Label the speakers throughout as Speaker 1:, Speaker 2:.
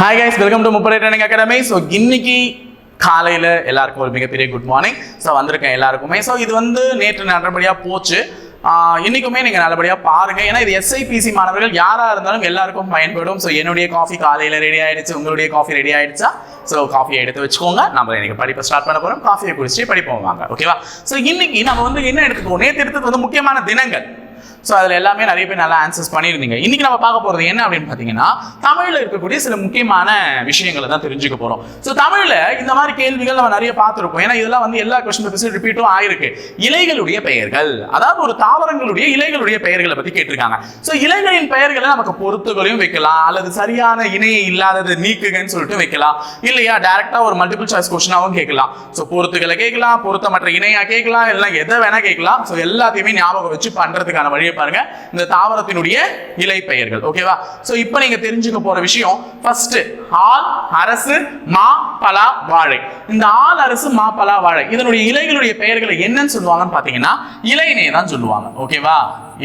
Speaker 1: Hi guys welcome to Muppadai training academy so இன்னைக்கு காலையில் எல்லாருக்கும் ஒரு மிகப்பெரிய குட் மார்னிங் ஸோ வந்திருக்கேன் எல்லாருக்குமே. ஸோ இது வந்து நேற்று நல்லபடியாக போச்சு. இன்றைக்குமே நீங்கள் நல்லபடியாக பாருங்கள் ஏன்னா இது எஸ்ஐபிசி மாணவர்கள் யாராக இருந்தாலும் எல்லாருக்கும் பயன்படும். ஸோ என்னுடைய காஃபி காலையில் ரெடி ஆகிடுச்சு உங்களுடைய காஃபி ரெடி ஆகிடுச்சா ஸோ காஃபியை எடுத்து வச்சுக்கோங்க. நம்ம இன்றைக்கி படிப்பை ஸ்டார்ட் பண்ண போகிறோம் காஃபியை குடிச்சு படிப்போம் வாங்க. ஓகேவா ஸோ இன்னைக்கு நம்ம வந்து என்ன எடுத்துக்கோம்? நேற்று எடுத்தது வந்து முக்கியமான தினங்கள். ஸோ அதில் எல்லாமே நிறைய பேர் நல்லா ஆன்சர்ஸ் பண்ணியிருந்தீங்க. இன்றைக்கி நம்ம பார்க்க போகிறது என்ன அப்படின்னு பார்த்தீங்கன்னா தமிழில் இருக்கக்கூடிய சில முக்கியமான விஷயங்களை தான் தெரிஞ்சுக்க போகிறோம் ஸோ தமிழில் இந்த மாதிரி கேள்விகள் நம்ம நிறைய பார்த்துருப்போம் ஏன்னா இதெல்லாம் வந்து எல்லா கொஸ்டின் பேப்பர்ஸும் ரிப்பீட்டும் ஆயிருக்கு. இலைகளுடைய பெயர்கள். அதாவது ஒரு தாவரங்களுடைய இலைகளுடைய பெயர்களை பற்றி கேட்டிருக்காங்க. ஸோ இலைகளின் பெயர்களை நமக்கு பொருத்துகளையும் வைக்கலாம். அல்லது சரியான இணையை இல்லாதது நீக்குகன்னு சொல்லிட்டு வைக்கலாம். இல்லையா? டேரெக்டாக ஒரு மல்டிபிள் சாய்ஸ் கொஸ்டினாகவும் கேட்கலாம். ஸோ பொறுத்துகளை கேட்கலாம். பொருத்தமற்ற இணையாக கேட்கலாம். எல்லாம் எதை வேணால் கேட்கலாம். ஸோ எல்லாத்தையுமே ஞாபகம் வச்சு பண்ணுறதுக்கான வழி வழியை பாருங்க இந்த தாவரத்தினுடைய இலை பெயர்கள் ஓகேவா சோ இப்போ நீங்க தெரிஞ்சுக்க போற விஷயம் ஃபர்ஸ்ட் ஆல் அரசு மா பலா வாழை. இந்த ஆல் அரசு மா பலா வாழை இதனுடைய இலைகளுடைய பெயர்களை என்னன்னு சொல்லுவாங்கன்னு பாத்தீங்கன்னா இலைனே தான் சொல்லுவாங்க ஓகேவா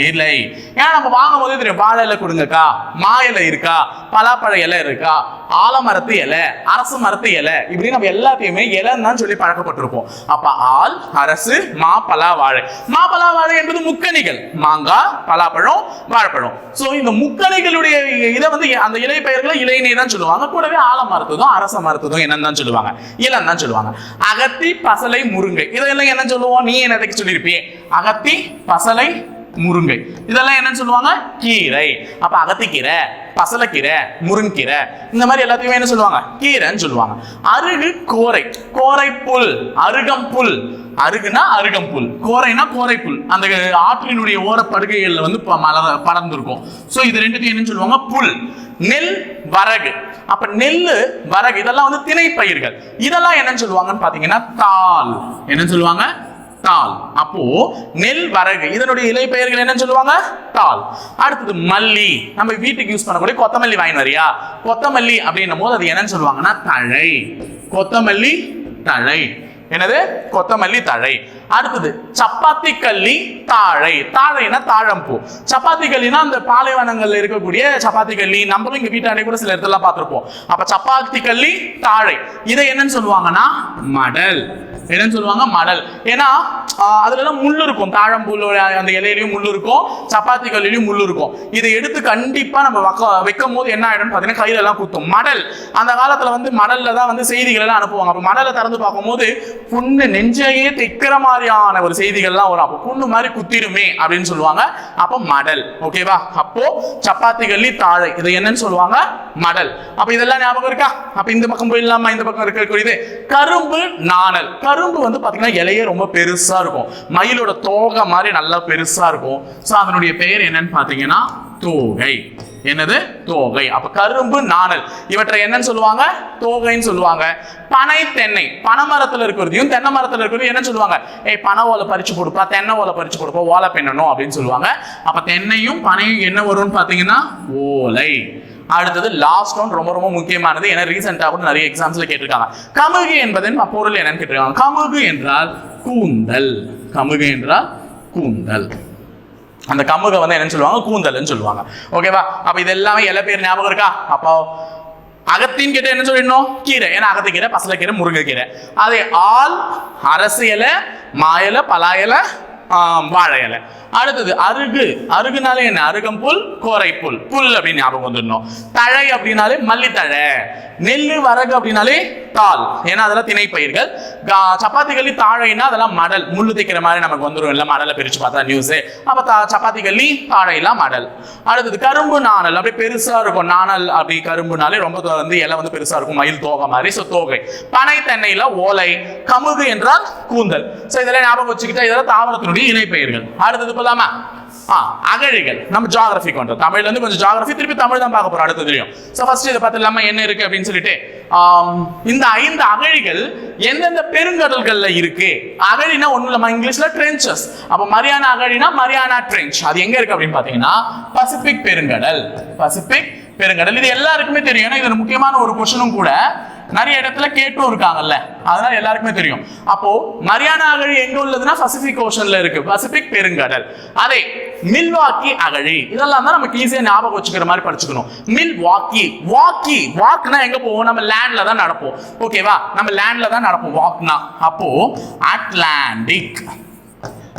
Speaker 1: இல்லை. ஏன்னா நம்ம வாங்கும் போது தெரியும் வாழை இலை கொடுங்கக்கா? மா இலை இருக்கா? பலாப்பழ இலை இருக்கா? ஆலமரத்து இலை அரசு மரத்து இலை இப்படி நம்ம எல்லாத்தையுமே இலைன்னு தான் சொல்லி பழக்கப்பட்டிருப்போம். அப்ப ஆல் அரசு மா பலா வாழை. மா பலா வாழை என்பது முக்கணிகள். மாங்காய் பலாப்பழம் வாழைப்பழம். ஸோ இந்த முக்கணிகளுடைய இதை வந்து அந்த இலை பெயர்களை இலைனே தான் சொல்லுவாங்க. கூடவே ஆலமரத்துதும் அரச மரத்துதும் என்னன்னு தான் சொல்லுவாங்க. இலன்னு தான் சொல்லுவாங்க. அகத்தி பசலை முருங்கை. இதெல்லாம் என்ன சொல்லுவோம்? நீ என்னதைக்கு சொல்லியிருப்பியே? அகத்தி பசலை முருங்கை. இதெல்லாம் என்னன்னு சொல்லுவாங்க? கீரை. அப்ப அகத்திக்கீரை பசலக்கீரை முருங்கீரை. இந்த மாதிரி எல்லாத்தையுமே என்ன சொல்லுவாங்க? கீரைன்னு சொல்லுவாங்க. அருகு கோரை. கோரை புல் அருகம் புல் அருகுனா அருகம் புல் கோரைனா கோரை புல் அந்த ஆற்றினுடைய ஓரப்படுகைகள்ல வந்து மலர் மலர படர்ந்திருக்கும். ஸோ இது ரெண்டுத்தையும் என்னன்னு சொல்லுவாங்க? புல். நெல் வரகு. அப்ப நெல்லு வரகு இதெல்லாம் வந்து திணைப்பயிர்கள் இதெல்லாம் என்னன்னு சொல்லுவாங்கன்னு பாத்தீங்கன்னா தால் என்னன்னு சொல்லுவாங்க? தால் அப்போ நெல் வரகு இதனுடைய இலை பெயர்கள் என்னன்னு சொல்லுவாங்க? தால் அடுத்தது மல்லி. நம்ம வீட்டுக்கு யூஸ் பண்ணக்கூடிய கொத்தமல்லி வாங்கி வரியா? கொத்தமல்லி அப்படின்னும் போது அது என்னன்னு சொல்லுவாங்கன்னா தழை. கொத்தமல்லி தழை. என்னது? கொத்தமல்லி தழை. அடுத்தது சப்பாத்தி கல்லி தாழை. தாழைனா தாழம்பூ. சப்பாத்தி கல்லினா அந்த பாலைவனங்கள்ல இருக்கக்கூடிய சப்பாத்தி கல்லி. நம்மளும் இங்க வீட்டாண்டே கூட சில இடத்துல பார்த்துருப்போம். அப்ப சப்பாத்தி கல்லி தாழை. இதை என்னன்னு சொல்லுவாங்கன்னா மடல். என்னன்னு சொல்லுவாங்க? மடல் ஏன்னா ஆஹ், முள் இருக்கும். தாழம்பூலோட அந்த இலையிலயும் முள் இருக்கும். சப்பாத்தி கல்லிலையும் முள் இருக்கும். இதை எடுத்து கண்டிப்பா நம்ம வக்க வைக்கும் போது என்ன ஆயிடும் பாத்தீங்கன்னா கையில எல்லாம் குத்தும். மடல் அந்த காலத்துல வந்து மடல்ல தான் வந்து செய்திகள் எல்லாம் அனுப்புவாங்க. அப்ப மடலை திறந்து பார்க்கும்போது புண்ணு நெஞ்சையே தைக்கிற மாதிரியான ஒரு செய்திகள்லாம் வரும். அப்போ புண்ணு மாதிரி குத்திடுமே அப்படின்னு சொல்லுவாங்க. அப்போ மடல் ஓகேவா அப்போ சப்பாத்தி கல்லி தாழை. இதை என்னன்னு சொல்லுவாங்க? மடல் அப்ப இதெல்லாம் ஞாபகம் இருக்கா? அப்ப இந்த பக்கம் போயிடலாமா? இந்த பக்கம் இருக்கக்கூடியது கரும்பு நாணல். கரும்பு வந்து பார்த்தீங்கன்னா இலையே ரொம்ப பெருசா இருக்கும். மயிலோட தோகை மாதிரி நல்லா பெருசா இருக்கும். சோ அதனுடைய பெயர் என்னன்னு பார்த்தீங்கன்னா தோகை. என்னது? தோகை. அப்ப கரும்பு நாணல். இவற்றை என்னன்னு சொல்லுவாங்க? தோகைன்னு சொல்லுவாங்க. பனை தென்னை. பனைமரத்துல இருக்கிறதையும் தென்னை மரத்துல இருக்கிறதையும் என்ன சொல்லுவாங்க? ஏய் பனை ஓலை பறிச்சு கொடுப்பா தென்னை ஓலை பறிச்சு கொடுப்பா ஓலை பெண்ணணும் அப்படின்னு சொல்லுவாங்க. அப்ப தென்னையும் பனையும் என்ன வரும்னு பாத்தீங்கன்னா ஓலை. அடுத்தது லாஸ்ட் ஒன் ரொம்ப ரொம்ப முக்கியமானது. ஏன்னா ரீசெண்டாக கூட நிறைய எக்ஸாம்ஸ்ல கேட்டிருக்காங்க. கமுகு என்பதன் பொருள் என்னன்னு கேட்டிருக்காங்க. கமுகு என்றால் கூந்தல். கமுகு என்றால் கூந்தல். அந்த கமுகை வந்து என்னன்னு சொல்லுவாங்க? கூந்தல்னு சொல்லுவாங்க. ஓகேவா அப்ப இது எல்லாமே எல்லா பேர் ஞாபகம் இருக்கா? அப்போ அகத்தின் கிட்ட என்ன சொல்லிடணும்? கீரை. ஏன்னா அகத்துக்கீரை பசலைக்கீரை முருங்கைக்கீரை. அதே ஆள் அரசியலை மாயல பலாயலை வாழை இலை. அடுத்தது அருகு. அருகுனாலே என்ன? அருகம் புல் கோரை புல். புல் அப்படின்னு ஞாபகம் வந்துடணும். தழை அப்படின்னாலே மல்லித்தழை. நெல்லு வரகு அப்படின்னாலே தால் ஏன்னா அதெல்லாம் திணைப்பயிர்கள். சப்பாத்தி கல்லி தாழைன்னா அதெல்லாம் மடல். முள்ளு தைக்கிற மாதிரி நமக்கு வந்துடும் இல்லை மடலை பிரிச்சு பார்த்தா நியூஸ் அப்ப சப்பாத்தி கல்லி தாழையெல்லாம் மடல். அடுத்தது கரும்பு நாணல். அப்படியே பெருசா இருக்கும். நாணல் அப்படி கரும்புனாலே ரொம்ப வந்து இலை வந்து பெருசா இருக்கும். மயில் தோகை மாதிரி. ஸோ தோகை. பனை தென்னையில ஓலை. கமுகு என்றால் கூந்தல். ஸோ இதெல்லாம் ஞாபகம் வச்சுக்கிட்டா இதெல்லாம் தாவரத்தினுடைய இணைப்பெயர்கள். அடுத்தது போலாமா ஆ அகழிகள். நம்ம ஜியாகிரபி கொண்டோம் தமிழ்ல இருந்து கொஞ்சம் ஜாகிரபி திருப்பி தமிழ் தான் பார்க்க போறோம் அடுத்ததுலையும் ஸோ ஃபர்ஸ்ட் இதை பார்த்து இல்லாம என்ன இருக்கு அப்படின்னு சொல்லிட்டு இந்த ஐந்து அகழிகள் எந்தெந்த பெருங்கடல்கள்ல இருக்கு? அகழினா ஒண்ணும் இல்லாம இங்கிலீஷ்ல ட்ரென்ச்சஸ் அப்ப மரியானா அகழினா மரியானா ட்ரென்ச் அது எங்க இருக்கு அப்படின்னு பாத்தீங்கன்னா பசிபிக் பெருங்கடல். பசிபிக் பெருங்கடல். இது எல்லாருக்குமே தெரியும். ஏன்னா இது முக்கியமான ஒரு கொஷனும் கூட நிறைய இடத்துல கேட்டும் இருக்காங்கல்ல. அதனால எல்லாருக்குமே தெரியும். அப்போ மரியானா அகழி எங்க உள்ளதுன்னா பசிபிக் ஓஷன்ல இருக்கு. பசிபிக் பெருங்கடல். அதே மில்வாக்கி அகழி. இதெல்லாம் தான் நமக்கு ஈஸியா ஞாபகம் வச்சுக்கிற மாதிரி படிச்சுக்கணும். மில் வாக்கி வாக்கி வாக்னா எங்க போவோம்? நம்ம லேண்ட்ல தான் நடப்போம். ஓகேவா நம்ம லேண்ட்ல தான் நடப்போம். வாக்னா அப்போ அட்லாண்டிக்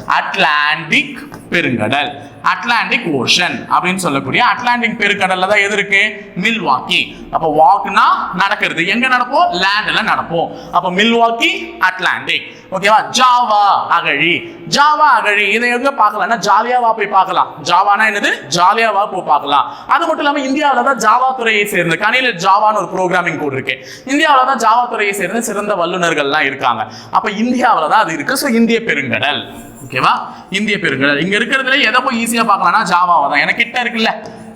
Speaker 1: அட்லாண்டிக் பெருங்கடல். அட்லாண்டிக் ஓஷன் அப்படின்னு சொல்லக்கூடிய அட்லாண்டிக் பெருங்கடல்ல தான் எது இருக்கு? மில்வாக்கி அப்ப வாக்னா நடக்கிறது. எங்க நடப்போம்? லேண்ட்ல நடப்போம். அப்ப மில்வாக்கி அட்லாண்டிக் ஓகேவா ஜாவா அகழி. ஜாவா அகழி. இதை எங்க பார்க்கலாம்னா ஜாலியாவா போய் பார்க்கலாம். ஜாவானா என்னது? ஜாலியாவா போய் பார்க்கலாம். அது மட்டும் இல்லாம இந்தியாவில தான் ஜாவா துறையை சேர்ந்த கணில ஜாவான்னு ஒரு ப்ரோக்ராமிங் கோட் இருக்கு. இந்தியாவில தான் ஜாவா துறையை சேர்ந்த சிறந்த வல்லுநர்கள்லாம் இருக்காங்க. அப்ப இந்தியாவில தான் அது இருக்கு. ஸோ இந்திய பெருங்கடல். ஓகேவா இந்திய பெருங்கடல். இங்க இருக்கிறதுல எதை போய் ஈஸியா பார்க்கலாம்னா ஜாவாவை தான் எனக்கு கிட்ட இருக்குல்ல.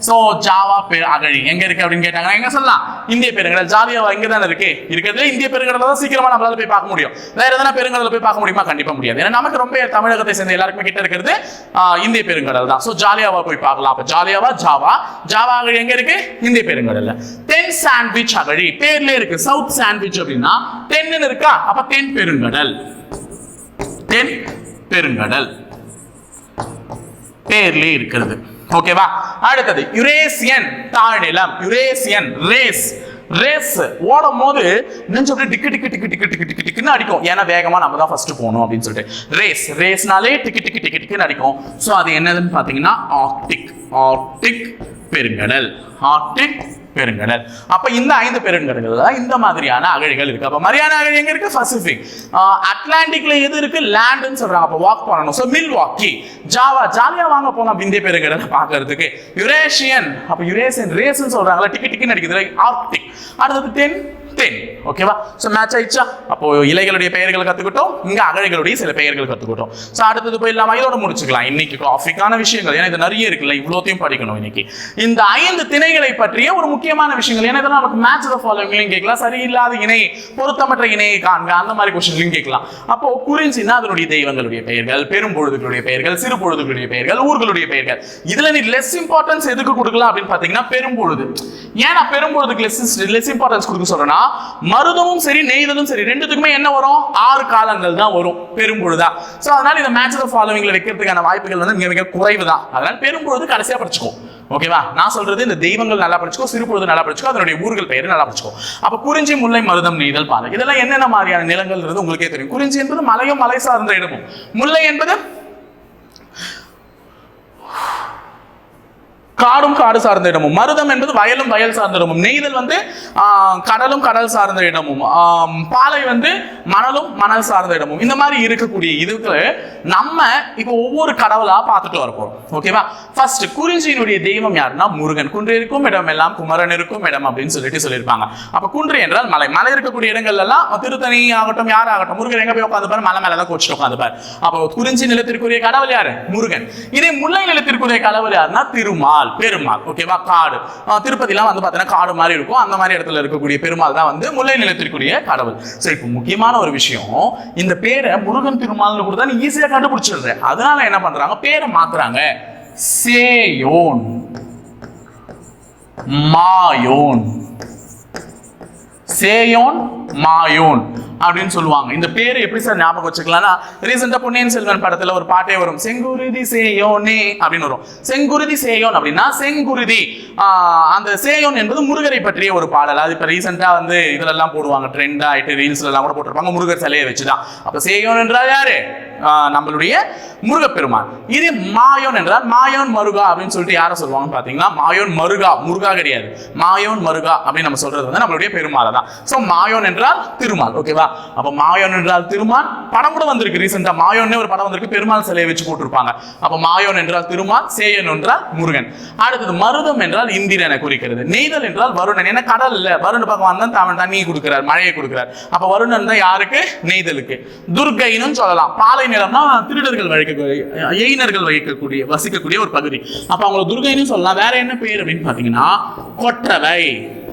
Speaker 1: ஸோ ஜாவா பெரு அகழி. எங்க இருக்கு அப்படின்னு கேட்டாங்கன்னா எங்க சொல்லலாம்? இந்திய பெருங்கடல். ஜாலியா இங்க தானே இருக்கு. இருக்கிறதுல இந்திய பெருங்கடல தான் சீக்கிரமா நம்மளால போய் பார்க்க முடியும். வேற எதனா பெருங்கடல போய் பார்க்க முடியுமா? கண்டிப்பா முடியாது. ஏன்னா நமக்கு ரொம்ப தமிழகத்தை சேர்ந்த எல்லாருக்குமே கிட்ட இருக்கிறது இந்திய பெருங்கடல் தான். ஸோ ஜாலியாவா போய் பார்க்கலாம். அப்ப ஜாலியாவா ஜாவா ஜாவா அகழி எங்க இருக்கு? இந்திய பெருங்கடல்ல. தென் சாண்ட்விச் அகழி. பேர்ல இருக்கு. சவுத் சாண்ட்விச் அப்படின்னா தென்னு இருக்கா? அப்ப தென் பெருங்கடல். தென் பெருங்கடல். பேர்லேயே இருக்கிறது. ஓகேவா அடுத்தது யுரேசியன் தாழ்நிலம். Eurasian race. ரேஸ் ஓடும் போது நெஞ்சு அப்படியே டிக்கு டிக்கு டிக்கு டிக்கு டிக்கு டிக்கு டிக்குன்னு அடிக்கும். ஏன்னா வேகமா நம்ம தான் ஃபர்ஸ்ட் போகணும் அப்படின்னு சொல்லிட்டு. ரேஸ் ரேஸ்னாலே டிக்கு டிக்கு டிக்கு டிக்குன்னு அடிக்கும். ஸோ அது என்னதுன்னு பார்த்தீங்கன்னா ஆர்டிக் ஆர்டிக் பெருங்கடல். ஆர்டிக் பெருங்கடல். அப்ப இந்த ஐந்து பெருங்கடல்கள் தான் இந்த மாதிரியான அகழிகள் இருக்கு. அப்ப மரியான அகழி எங்க இருக்கு? பசிபிக் அட்லாண்டிக்ல எது இருக்கு? லேண்ட்னு சொல்றாங்க. அப்ப வாக் பண்ணணும். ஸோ மில் வாக்கி ஜாவா ஜாலியா வாங்க போலாம் இந்திய பெருங்கடலை பார்க்கறதுக்கு. யுரேஷியன் அப்ப யுரேசியன் ரேஸ்னு சொல்றாங்களா டிக்கெட் டிக்கெட் அடிக்குது. ஆர்டிக் அடுத்தது தென் தென் ஓகேவா ஸோ மேட்ச் ஆயிடுச்சா? அப்போ இலைகளுடைய பெயர்கள் கத்துக்கிட்டோம் இங்க அகழிகளுடைய சில பெயர்கள் கத்துக்கிட்டோம். ஸோ அடுத்தது போயிடலாமா இதோட முடிச்சுக்கலாம். இன்னைக்கு காஃபிக்கான விஷயங்கள் ஏன்னா இது நிறைய இருக்குல்ல இவ்வளோத்தையும் படிக்கணும் இன்னைக்கு. இந்த ஐந்து திணைகளை பற்றிய ஒரு முக்கியமான விஷயங்கள் ஏன்னா இதெல்லாம் நமக்கு மேட்ச் த ஃபாலோவிங்லையும் கேட்கலாம். சரியில்லாத இணை பொருத்தமற்ற இணையை காண்க அந்த மாதிரி கொஸ்டின்லையும் கேட்கலாம். அப்போ குறிஞ்சின்னா அதனுடைய தெய்வங்களுடைய பெயர்கள் பெரும் பொழுதுகளுடைய பெயர்கள் சிறு பொழுதுகளுடைய பெயர்கள் ஊர்களுடைய பெயர்கள். இதுல நீ லெஸ் இம்பார்ட்டன்ஸ் எதுக்கு கொடுக்கலாம் அப்படின்னு பாத்தீங்கன்னா பெரும்பொழுது ஏன்னா நான் பெரும்பொழுதுக்கு லெஸ் லெஸ் இம்பார்ட்டன்ஸ் கொடுக்க சொல்றேன்னா மருதமும் சரி நெய்தலும் சரி ரெண்டுத்துக்குமே என்ன வரும்? ஆறு காலங்கள் தான் வரும் பெரும்பொழுதா. சோ அதனால இந்த மேட்ச் ஆஃப் ஃபாலோவிங்ல வைக்கிறதுக்கான வாய்ப்புகள் வந்து மிக மிக குறைவு தான் அதனால பெரும்பொழுது கடைசியா படிச்சுக்கோ. ஓகேவா நான் சொல்றது இந்த தெய்வங்கள் நல்லா படிச்சுக்கோ சிறுபொழுது நல்லா படிச்சுக்கோ அதனுடைய ஊர்கள் பெயர் நல்லா படிச்சுக்கோ. அப்ப குறிஞ்சி முல்லை மருதம் நெய்தல் பாலை இதெல்லாம் என்னென்ன மாதிரியான நிலங்கள்ன்றது உங்களுக்கே தெரியும். குறிஞ்சி என்பது மலையும் மலை சார்ந்த இடமும். முல்லை என்பது காடும் காடு சார்ந்த இடமும் மருதம் என்பது வயலும் வயல் சார்ந்த இடமும் நெய்தல் வந்து கடலும் கடல் சார்ந்த இடமும் பாலை வந்து மணலும் மணல் சார்ந்த இடமும். இந்த மாதிரி இருக்கக்கூடிய இதுக்கு நம்ம இப்போ ஒவ்வொரு கடவுளா பார்த்துட்டு வரப்போம் ஓகேவா ஃபர்ஸ்ட் குறிஞ்சியினுடைய தெய்வம் யாருன்னா முருகன். குன்று இருக்கும் இடம் எல்லாம் குமரன் இருக்கும் இடம் அப்படின்னு சொல்லிட்டு சொல்லியிருப்பாங்க. அப்ப குன்று என்றால் மலை. மலை இருக்கக்கூடிய இடங்கள்ல எல்லாம் திருத்தணி ஆகட்டும் யார் ஆகட்டும் முருகன் எங்க போய் உட்காந்துப்பாரு? மலை மேல தான் கோச்சிட்டு உட்காந்துப்பாரு. அப்போ குறிஞ்சி நிலத்திற்குரிய கடவுள் யாரு? முருகன். இதே முல்லை நிலத்திற்குரிய கடவுள் யாருன்னா திருமால். பெருமாள். ஓகேவா காடு. திருப்பதிலாம் வந்து பார்த்தீங்கன்னா காடு மாதிரி இருக்கும். அந்த மாதிரி இடத்துல இருக்கக்கூடிய பெருமாள் தான் வந்து முல்லை நிலத்திற்குரிய கடவுள். சரி இப்போ முக்கியமான ஒரு விஷயம் இந்த பேரை முருகன் திருமால்னு கொடுத்தா நீ ஈஸியாக கண்டுபிடிச்சிடுற. அதனால என்ன பண்றாங்க? பேரை மாத்துறாங்க. சேயோன். மாயோன். சேயோன் மாயோன். அப்படின்னு சொல்லுவாங்க. இந்த பேர் எப்படி சார் ஞாபகம் வச்சுக்கலாம்னா ரீசெண்டா பொன்னியின் செல்வன் படத்துல ஒரு பாட்டே வரும். செங்குருதி சேயோனே அப்படின்னு வரும். செங்குருதி சேயோன் அப்படின்னா செங்குருதி அந்த சேயோன் என்பது முருகரை பற்றிய ஒரு பாடல். அது இப்ப ரீசெண்டா வந்து இதுலெல்லாம் போடுவாங்க. ட்ரெண்ட் ஆயிட்டு ரீல்ஸ்ல எல்லாம் கூட போட்டிருப்பாங்க. முருகர் சிலையை வச்சுதான். அப்ப சேயோன் என்றால் யாரு? நம்மளுடைய முருகப்பெருமான். இது மாயோன் என்றால் மாயோன் மருகா அப்படின்னு சொல்லிட்டு யாரை சொல்லுவாங்கன்னு பாத்தீங்கன்னா மாயோன் மருகா முருகா கிடையாது. மாயோன் மருகா அப்படின்னு நம்ம சொல்றது வந்து நம்மளுடைய பெருமாளை தான். ஸோ மாயோன் என்றால் திருமால் ஓகேவா அப்ப மாயோன் என்றால் திருமால். படம் கூட வந்திருக்கு ரீசெண்டா மாயோன்னே ஒரு படம் வந்திருக்கு பெருமாள் சிலையை வச்சு போட்டிருப்பாங்க. அப்ப மாயோன் என்றால் திருமால் சேயன் என்றால் முருகன். அடுத்தது மருதம் என்றால் இந்திரனை குறிக்கிறது. நெய்தல் என்றால் வருணன். ஏன்னா கடல் இல்ல. வருண பகவான் தான் அவன் தண்ணியை கொடுக்கிறார் மழையை கொடுக்கிறார். அப்ப வருணன் தான் யாருக்கு? நெய்தலுக்கு. துர்கைன்னு சொல்லலாம். பாலை நிலம்னா திருடர்கள் வழிக்கக்கூடிய எயினர்கள் வகிக்கக்கூடிய வசிக்கக்கூடிய ஒரு பகுதி. அப்ப அவங்கள துர்கைன்னு சொல்லலாம். வேற என்ன பேர் அப்படின்னு பாத்தீங்கன்னா கொற்றவை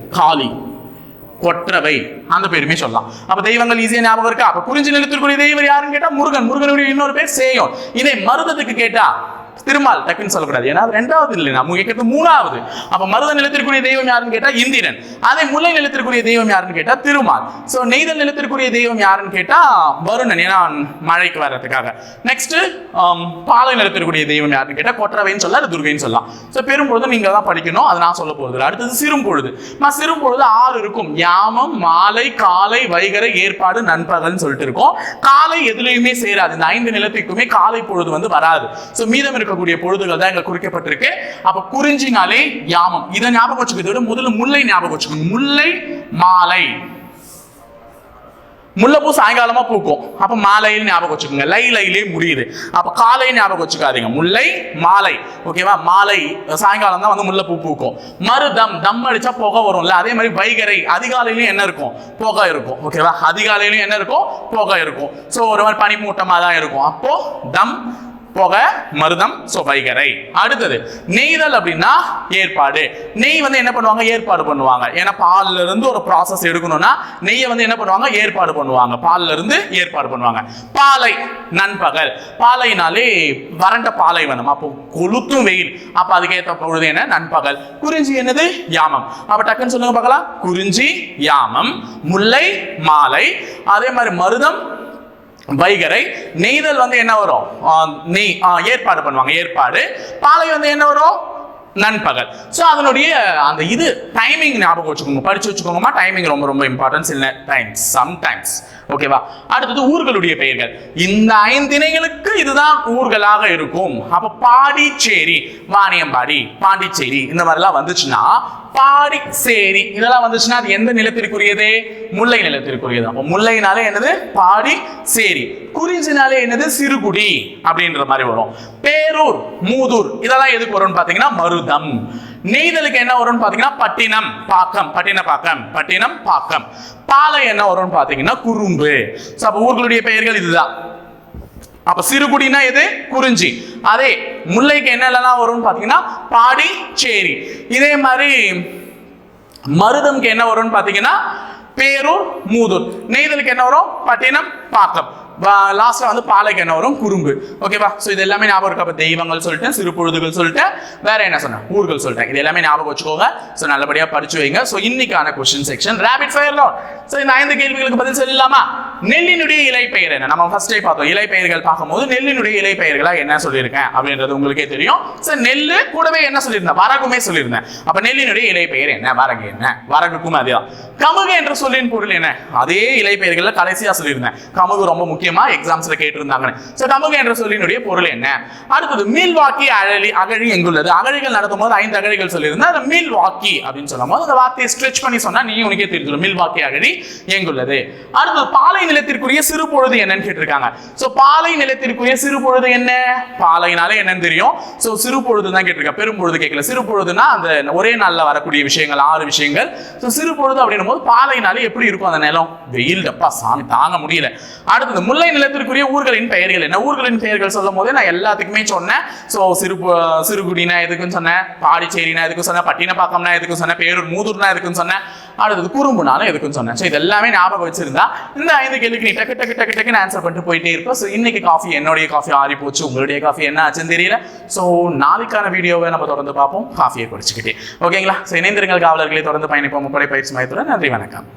Speaker 1: காளி. கொற்றவை அந்த பேருமே சொல்லலாம். அப்ப தெய்வங்கள் ஈஸியா ஞாபகம் இருக்கா? அப்ப குறிஞ்சி நிலத்திற்குரிய தெய்வம் யாருன்னு கேட்டா முருகன். முருகனுடைய இன்னொரு பேர் சேயோன். இதை மருதத்துக்கு கேட்டா திருமால் டக்குன்னு சொல்லக்கூடாது. ஏன்னா ரெண்டாவது இல்லை நம்ம கேட்கறது மூணாவது. அப்ப மருத நிலத்திற்குரிய தெய்வம் யாருன்னு கேட்டா இந்திரன். அதே முல்லை நிலத்திற்குரிய தெய்வம் யாருன்னு கேட்டா திருமால். சோ நெய்தல் நிலத்திற்குரிய தெய்வம் யாருன்னு கேட்டா வருணன். ஏன்னா மழைக்கு வர்றதுக்காக. நெக்ஸ்ட் um, பாலை நிலத்திற்குரிய தெய்வம் யாருன்னு கேட்டா கொற்றவைன்னு சொல்லலாம் அது துர்கைன்னு சொல்லலாம். சோ பெரும்பொழுது நீங்க தான் படிக்கணும். அதை நான் சொல்ல போறது அடுத்தது அடுத்தது சிறும்பொழுது. நான் சிறும்பொழுது ஆறு இருக்கும். யாமம் மாலை காலை வைகரை ஏற்பாடு நண்பகல்னு சொல்லிட்டு இருக்கோம். காலை எதுலையுமே சேராது. இந்த ஐந்து நிலத்திற்குமே காலை பொழுது வந்து வராது. சோ மீதம் இருக்கக்கூடிய பொழுதுகள் தான் இங்க குறிக்கப்பட்டிருக்கு. அப்ப குறிஞ்சினாலே யாமம். இதை ஞாபகம் வச்சுக்கிறத விட முதல்ல முல்லை ஞாபகம் வச்சுக்கணும் முல்லை மாலை. முல்லைப்பூ சாயங்காலமா பூக்கும். அப்ப மாலையில் ஞாபகம் வச்சுக்கோங்க. லை லைலே முடியுது. அப்ப காலை ஞாபகம் வச்சுக்காதீங்க. முல்லை மாலை. ஓகேவா மாலை சாயங்காலம் தான் வந்து முல்லைப்பூ பூக்கும். மருதம் தம். அடிச்சா புகை வரும்ல. அதே மாதிரி வைகரை அதிகாலையிலும் என்ன இருக்கும்? புகை இருக்கும். ஓகேவா அதிகாலையிலும் என்ன இருக்கும்? புகை இருக்கும். சோ ஒரு மாதிரி பனிமூட்டமா தான் இருக்கும். அப்போ தம் புகை மருதம் சுவைகரை. அடுத்தது நெய்தல் அப்படின்னா ஏற்பாடு. நெய் வந்து என்ன பண்ணுவாங்க? ஏற்பாடு பண்ணுவாங்க. ஏன்னா பால்ல இருந்து ஒரு ப்ராசஸ் எடுக்கணும்னா நெய்யை வந்து என்ன பண்ணுவாங்க? ஏற்பாடு பண்ணுவாங்க. பால்ல இருந்து ஏற்பாடு பண்ணுவாங்க. பாலை நண்பகல். பாலைனாலே வறண்ட பாலை பாலைவனம் அப்போ கொளுத்தும் வெயில். அப்ப அதுக்கேற்ற பொழுது என்ன? நண்பகல். குறிஞ்சி என்னது? யாமம். அப்ப டக்குன்னு சொல்லுங்க பார்க்கலாம். குறிஞ்சி யாமம் முல்லை மாலை. அதே மாதிரி மருதம் வைகரை நெய்தல் வந்து என்ன வரும்? நெய் ஏற்பாடு பண்ணுவாங்க ஏற்பாடு. பாலை வந்து என்ன வரும்? நண்பகல். ஸோ அதனுடைய அந்த இது டைமிங் ஞாபகம் வச்சுக்கோங்க. படிச்சு வச்சுக்கோங்கம்மா டைமிங் ரொம்ப ரொம்ப இம்பார்ட்டன்ஸ் இல்லை டைம்ஸ் சம்டைம்ஸ் ஓகேவா அடுத்தது ஊர்களுடைய பெயர்கள். இந்த ஐந்திணைகளுக்கு இதுதான் ஊர்களாக இருக்கும். அப்ப பாடிச்சேரி வாணியம்பாடி பாண்டிச்சேரி இந்த மாதிரிலாம் வந்துச்சுன்னா பாடிச்சேரி இதெல்லாம் வந்துச்சுன்னா அது எந்த நிலத்திற்குரியது? முல்லை நிலத்திற்குரியது. அப்போ முல்லைனாலே என்னது? பாடி சேரி குறிஞ்சினாலே என்னது? சிறுகுடி அப்படின்ற மாதிரி வரும். பேரூர் மூதூர் இதெல்லாம் எதுக்கு வரும்னு பார்த்தீங்கன்னா மருதம். நெய்தலுக்கு என்ன வரும்னு பார்த்தீங்கன்னா பட்டினம் பாக்கம். பட்டினப்பாக்கம் பட்டினம் பாக்கம். பாலை என்ன வரும்னு பார்த்தீங்கன்னா குறும்பு. ஸோ அப்போ ஊர்களுடைய பெயர்கள் இதுதான். அப்ப சிறுகுடினா எது? குறிஞ்சி. அதே முல்லைக்கு என்னெல்லாம் வரும்னு பார்த்தீங்கன்னா பாடி சேரி இதே மாதிரி மருதம்க்கு என்ன வரும்னு பார்த்தீங்கன்னா பேரூர் மூதூர். நெய்தலுக்கு என்ன வரும்? பட்டினம் பாக்கம். லாஸ்ட்டில் வந்து பாலைக்கு என்ன வரும் குறும்பு. ஓகேவா ஸோ இது எல்லாமே ஞாபகம் இருக்கு? அப்ப தெய்வங்கள் சொல்லிட்டேன் சிறு பொழுதுகள் சொல்லிட்டேன் வேற என்ன சொன்னேன்? ஊர்கள் சொல்லிட்டேன். இது எல்லாமே ஞாபகம் வச்சுக்கோங்க. ஸோ நல்லபடியாக படிச்சு வைங்க. ஸோ இன்னைக்கான கொஸ்டின் செக்ஷன் ரேபிட் ஃபயர் லோன் ஸோ இந்த ஐந்து கேள்விகளுக்கு பதில் சொல்லலாமா நெல்லினுடைய இலை பெயர் என்ன? நம்ம ஃபர்ஸ்டே பார்த்தோம். இலை பெயர்கள் பார்க்கும்போது நெல்லினுடைய இலை பெயர்களா என்ன சொல்லியிருக்கேன்? அப்படின்றது உங்களுக்கே தெரியும். சார் நெல்லு கூடவே என்ன சொல்லியிருந்தேன்? வரகுமே சொல்லியிருந்தேன். அப்ப நெல்லினுடைய இலை பெயர் என்ன? வரகு என்ன? வரகுக்கும் அதேதான் கமுகு என்ற சொல்லின் பொருள் என்ன? அதே இலை பெயர்கள்ல கடைசியா சொல்லியிருந்தேன். கமுகு ரொம்ப முக்கியமா எக்ஸாம்ஸ்ல கேட்டிருந்தாங்க ஸோ கமுகு என்ற சொல்லினுடைய பொருள் என்ன? அடுத்தது மீள்வாக்கி அழலி அகழி எங்குள்ளது? அகழிகள் நடத்தும் போது ஐந்து அகழிகள் சொல்லியிருந்தேன். அது மீள்வாக்கி அப்படின்னு சொல்லும் போது அந்த வார்த்தையை ஸ்ட்ரெச் பண்ணி சொன்னா நீ உனக்கே தெரிஞ்சிடும். மீள்வாக்கி அகழி எங்குள்ளது? அடுத்தது பாலை நிலத்திற்குரிய சிறு பொழுது என்னன்னு கேட்டிருக்காங்க. ஸோ பாலை நிலத்திற்குரிய சிறு பொழுது என்ன? பாலைனாலே என்னன்னு தெரியும். ஸோ சிறு பொழுது தான் கேட்டிருக்கேன் பெரும் பொழுது கேட்கல. சிறு பொழுதுனா அந்த ஒரே நாள்ல வரக்கூடிய விஷயங்கள் ஆறு விஷயங்கள். ஸோ சிறு பொழுது அப்படின்னும் போது பாலைனாலே எப்படி இருக்கும் அந்த நிலம்? வெயில் டப்பா சாமி தாங்க முடியல. அடுத்தது முல்லை நிலத்திற்குரிய ஊர்களின் பெயர்கள் என்ன? ஊர்களின் பெயர்கள் சொல்லும் போதே நான் எல்லாத்துக்குமே சொன்னேன். ஸோ சிறு சிறுகுடினா எதுக்குன்னு சொன்னேன். பாடிச்சேரினா எதுக்கும் சொன்னேன். பட்டினப்பாக்கம்னா எதுக்கும் சொன்னேன். பேரூர் மூதூர்னா எதுக்குன்னு சொன்னேன். அடுத்தது குறும்புனாலும் எதுக்குன்னு சொன்னேன். ஸோ இது எல்லாமே ஞாபகம் வச்சிருந்தா இந்த ஐந்து கேள்விக்கு நீ டக்கு டக்கு டக்கு டக்குன்னு ஆன்சர் பண்ணிட்டு போயிட்டே இருக்கும் ஸோ இன்னைக்கு காஃபி என்னுடைய காஃபி ஆறி போச்சு. உங்களுடைய காஃபி என்ன ஆச்சுன்னு தெரியல. ஸோ நாளைக்கான வீடியோவை நம்ம தொடர்ந்து பார்ப்போம். காஃபியை குடிச்சுக்கிட்டே. ஓகேங்களா ஸோ இணைந்திருங்கள் காவலர்களை. தொடர்ந்து பயணிப்போம். முப்படை பயிற்சி மையத்துடன் நன்றி வணக்கம்.